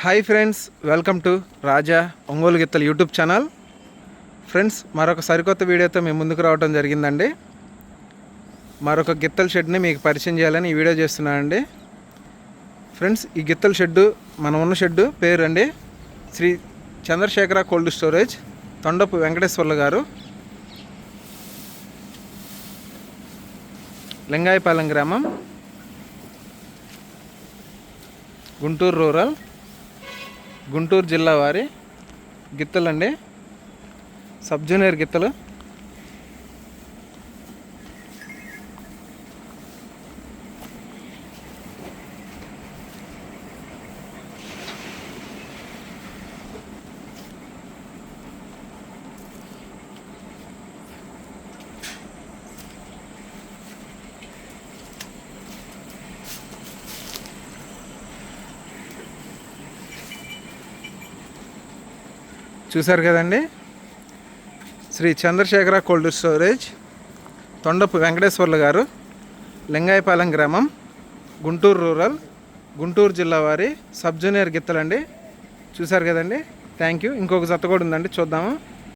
Hi friends welcome to Raja Ongole గిత్తలు YouTube channel friends మరొక సరికొత్త వీడియోతో మేము ముందుకు రావడం జరిగిందండి. మరొక గిత్తల షెడ్ని మీకు పరిచయం చేయాలని ఈ వీడియో చేస్తున్నానండి. ఫ్రెండ్స్ ఈ గిత్తల షెడ్డు మనం ఉన్న షెడ్డు పేరు అండి శ్రీ చంద్రశేఖర కోల్డ్ స్టోరేజ్ తొండపు వెంకటేశ్వర్లు గారు. లింగాయపాలెం గ్రామం గుంటూరు రూరల్. గుంటూరు జిల్లా వారి గిత్తలండి. సబ్జూనియర్ గిత్తలు. చూశారు కదండి? శ్రీ చంద్రశేఖర కోల్డ్ స్టోరేజ్ తొండపు వెంకటేశ్వర్లు గారు లింగాయపాలెం గ్రామం గుంటూరు రూరల్ గుంటూరు జిల్లా వారి సబ్ జూనియర్ గిత్తలండి. చూశారు కదండి? థ్యాంక్ యూ ఇంకొక జత కూడా ఉందండి చూద్దాము.